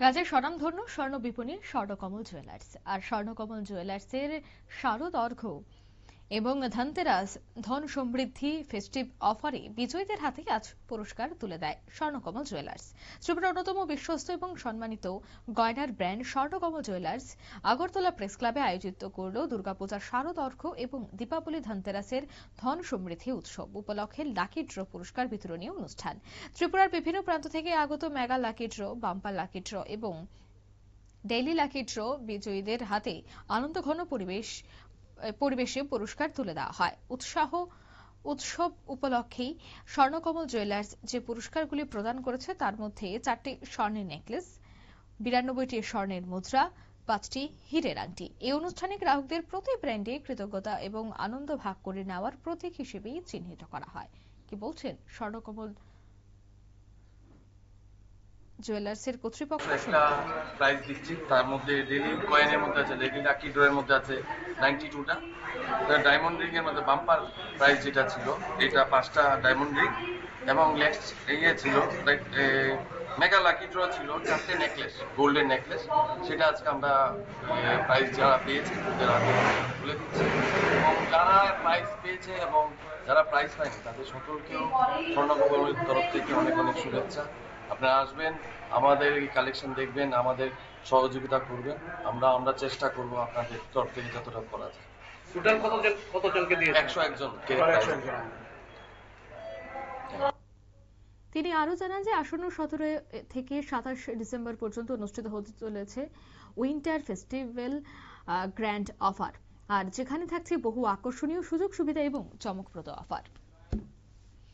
রাজ্যের স্বনামধন্য স্বর্ণ বিপণী স্বর্ণকমল জুয়েলার্স। আর স্বর্ণকমল জুয়েলার্সের শারদ অর্ঘ এবং ধনতেরাস, ধন সমৃদ্ধি ফেস্টিভ অফারে বিজয়ীদের হাতে আজ পুরস্কার তুলে দেয় স্বর্ণকমল জুয়েলার্স ত্রিপুরার অন্যতম বিশ্বস্ত এবং সম্মানিত গয়নার brand Swarnakamal jewellers Agartala press ক্লাবে আয়োজিত করল দুর্গাপূজার শারদ অর্ঘ এবং দীপাবলি ধনতেরাসের ধন সমৃদ্ধি উৎসব উপলক্ষে লাকি ড্র পুরস্কার বিতরণী অনুষ্ঠান। ত্রিপুরার বিভিন্ন প্রান্ত থেকে আগত mega lucky draw bumper lucky draw এবং ডেইলি লাকি ড্র বিজয়ীদের হাতে আনন্দঘন পরিবেশ পরিবেশে পুরস্কার তুলে দেওয়া হয়। উৎসাহ, উৎসব উপলক্ষেই স্বর্ণকমল জুয়েলার্স যে পুরস্কারগুলি প্রদান করেছে, তার মধ্যে চারটি স্বর্ণের নেকলেস, বিরানব্বইটি স্বর্ণের মুদ্রা, পাঁচটি হীরের আংটি। এই অনুষ্ঠানে গ্রাহকদের প্রতি ব্র্যান্ডে কৃতজ্ঞতা এবং আনন্দ ভাগ করে নেওয়ার প্রতীক হিসেবেই চিহ্নিত করা হয়। কি বলছেন স্বর্ণকমল জুয়েলার্সের কর্তৃপক্ষ একটা প্রাইস দিচ্ছি। তার মধ্যে ডেলি কয়েনের মধ্যে আছে ডেলি লাকি ড্রয়ের মধ্যে আছে নাইনটি টুটা ডায়মন্ড রিং এর মধ্যে বাম্পার প্রাইস যেটা ছিল এটা পাঁচটা ডায়মন্ড রিং এবং নেক্সট ইয়ে ছিল মেগা লাকি ড্র ছিল চারটে নেকলেস গোল্ডেন নেকলেস সেটা আজকে আমরা প্রাইস যারা পেয়েছে তাদের হাতে তুলে দিচ্ছি। এবং যারা প্রাইজ পেয়েছে এবং যারা প্রাইজ পায়নি তাদের সকলকেও স্বর্ণকবলের তরফ থেকে অনেক অনেক শুভেচ্ছা। আপনারা আসবেন আমাদের এই কালেকশন দেখবেন আমাদের সহযোগিতা করবেন। আমরা আমরা চেষ্টা করব আপনাদের তরফ থেকে যতটা করা যায়। টোটাল কতজন কতজনকে দিয়ে একশো একজনকে তিনি আরও জানান যে আসন্ন সতেরো থেকে সাতাশ ডিসেম্বর পর্যন্ত অনুষ্ঠিত হতে চলেছে উইন্টার ফেস্টিভ্যাল গ্র্যান্ড অফার। আর যেখানে থাকছে বহু আকর্ষণীয় সুযোগ সুবিধা এবং চমকপ্রদ অফার।